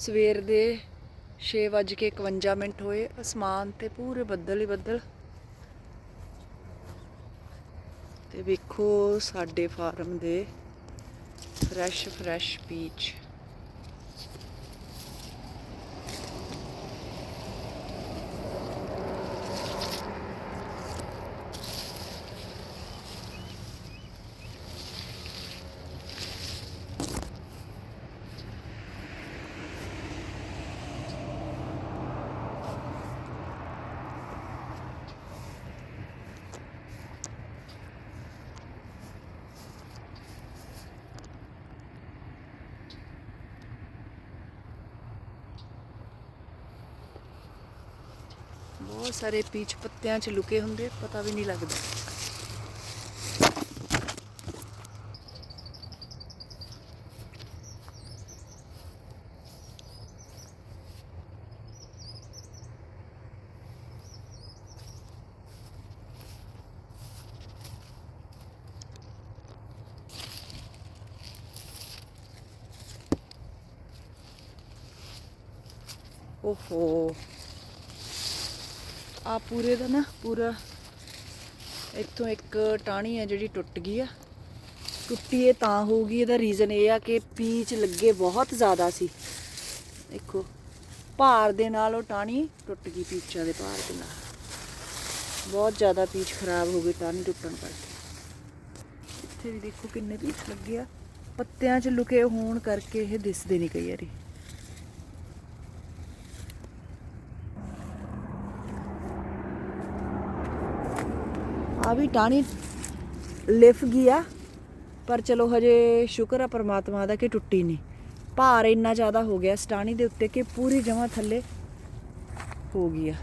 ਸਵੇਰ ਦੇ 6:51 ਮਿੰਟ ਹੋਏ। ਅਸਮਾਨ ਤੇ ਪੂਰੇ ਬੱਦਲ ਹੀ ਬੱਦਲ। ਤੇ ਵੇਖੋ ਸਾਡੇ ਫਾਰਮ ਦੇ ਫਰੈਸ਼ ਫਰੈਸ਼ ਪੀਚ ਬਹੁਤ ਸਾਰੇ ਪੀਚ ਪੱਤਿਆਂ 'ਚ ਲੁਕੇ ਹੁੰਦੇ ਪਤਾ ਵੀ ਨਹੀਂ ਲੱਗਦਾ। ਓਹੋ। ਆ ਪੂਰੇ ਦਾ ਨਾ ਪੂਰਾ ਇੱਥੋਂ ਇੱਕ ਟਾਹਣੀ ਆ ਜਿਹੜੀ ਟੁੱਟ ਗਈ ਆ। ਟੁੱਟੀ ਇਹ ਤਾਂ ਹੋਊਗੀ, ਇਹਦਾ ਰੀਜ਼ਨ ਇਹ ਆ ਕਿ ਪੀਚ ਲੱਗੇ ਬਹੁਤ ਜ਼ਿਆਦਾ ਸੀ। ਦੇਖੋ, ਭਾਰ ਦੇ ਨਾਲ ਉਹ ਟਾਹਣੀ ਟੁੱਟ ਗਈ ਪੀਚਾਂ ਦੇ ਭਾਰ ਦੇ ਨਾਲ। ਬਹੁਤ ਜ਼ਿਆਦਾ ਪੀਚ ਖਰਾਬ ਹੋ ਗਈ ਟਾਹਣੀ ਟੁੱਟਣ ਕਰਕੇ। ਇੱਥੇ ਵੀ ਦੇਖੋ ਕਿੰਨੇ ਪੀਚ ਲੱਗੇ ਆ। ਪੱਤਿਆਂ 'ਚ ਲੁਕੇ ਹੋਣ ਕਰਕੇ ਇਹ ਦਿਸਦੇ ਨਹੀਂ ਕਈ ਵਾਰੀ। ਆ ਵੀ ਟਾਣੀ ਲਿਫ ਗਈ ਆ, ਪਰ ਚਲੋ ਹਜੇ ਸ਼ੁਕਰ ਆ ਪਰਮਾਤਮਾ ਦਾ ਕਿ ਟੁੱਟੀ ਨਹੀਂ। ਭਾਰ ਇੰਨਾ ਜ਼ਿਆਦਾ ਹੋ ਗਿਆ ਇਸ ਟਾਹਣੀ ਦੇ ਉੱਤੇ ਕਿ ਪੂਰੀ ਜਮਾ ਥੱਲੇ ਹੋ ਗਈ ਆ।